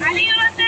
Adiós.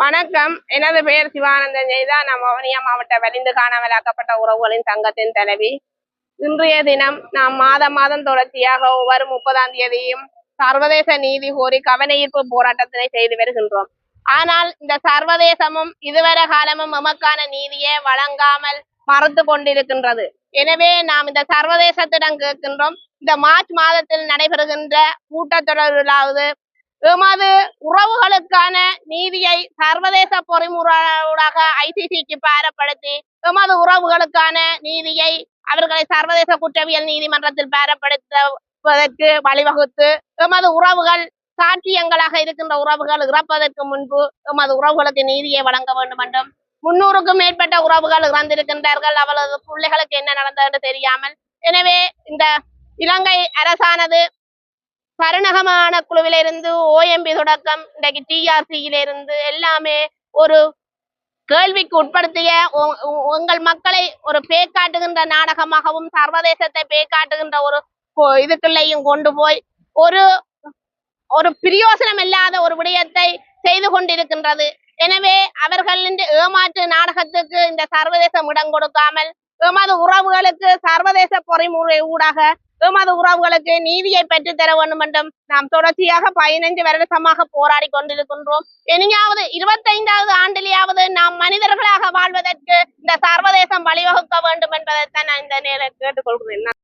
வணக்கம். எனது பெயர் சிவானந்தன் ஜெய்தா. நான் வவுனியா மாவட்ட வலிந்து காணாமலாக்கப்பட்ட உறவுகளின் சங்கத்தின் தலைவி. இன்றைய தினம் நாம் மாதம் மாதம் தொடர்ச்சியாக ஒவ்வொரு முப்பதாம் தேதியும் சர்வதேச நீதி கோரி கவனஈர்ப்பு போராட்டத்தினை செய்து வருகின்றோம். ஆனால் இந்த சர்வதேசமும் இதுவரை காலமும் நமக்கான நீதியை வழங்காமல் மறுத்து கொண்டிருக்கின்றது. எனவே நாம் இந்த சர்வதேசத்திடம் கேட்கின்றோம். இந்த மார்ச் மாதத்தில் நடைபெறுகின்ற கூட்டத்தொடரிலாவது எமது உறவுகளுக்கான நீதியை சர்வதேச பொறிமுறையூடாக ஐசிசிக்கு பாரப்படுத்தி எமது உறவுகளுக்கான நீதியை அவர்களை சர்வதேச குற்றவியல் நீதிமன்றத்தில் பாரப்படுத்துவதற்கு வழிவகுத்து எமது உறவுகள் சாட்சியங்களாக இருக்கின்ற உறவுகள் இறப்பதற்கு முன்பு எமது உறவுகளுக்கு நீதியை வழங்க வேண்டும் என்றும் முன்னூறுக்கும் மேற்பட்ட உறவுகள் இறந்திருக்கின்றார்கள். அவளது பிள்ளைகளுக்கு என்ன நடந்தது என்று தெரியாமல் எனவே இந்த இலங்கை அரசானது பருணகமான குழுவிலிருந்து ஓஎம்பி தொடக்கம் இன்றைக்கு டிஆர்சியிலிருந்து எல்லாமே ஒரு கேள்விக்கு உட்படுத்திய உ- உங்கள் மக்களை ஒரு பேக்காட்டுகின்ற நாடகமாகவும் சர்வதேசத்தை பேக்காட்டுகின்ற ஒரு இதுக்குள்ளையும் கொண்டு போய் ஒரு ஒரு பிரயோசனம் இல்லாத ஒரு விடயத்தை செய்து கொண்டிருக்கின்றது. எனவே அவர்களின் ஏமாற்று நாடகத்துக்கு இந்த சர்வதேசம் இடம் கொடுக்காமல் எமது உறவுகளுக்கு சர்வதேச பொறிமுறை ஊடாக எமது உறவுகளுக்கு நீதியை பெற்று தர வேண்டும் என்றும் நாம் தொடர்ச்சியாக பதினைந்து வருடமாக போராடி கொண்டிருக்கின்றோம். இனியாவது இருபத்தைந்தாவது ஆண்டிலேயாவது நாம் மனிதர்களாக வாழ்வதற்கு இந்த சர்வதேசம் வழிவகுக்க வேண்டும் என்பதைத்தான் நான் இந்த நேரம் கேட்டுக்கொள்கிறேன்.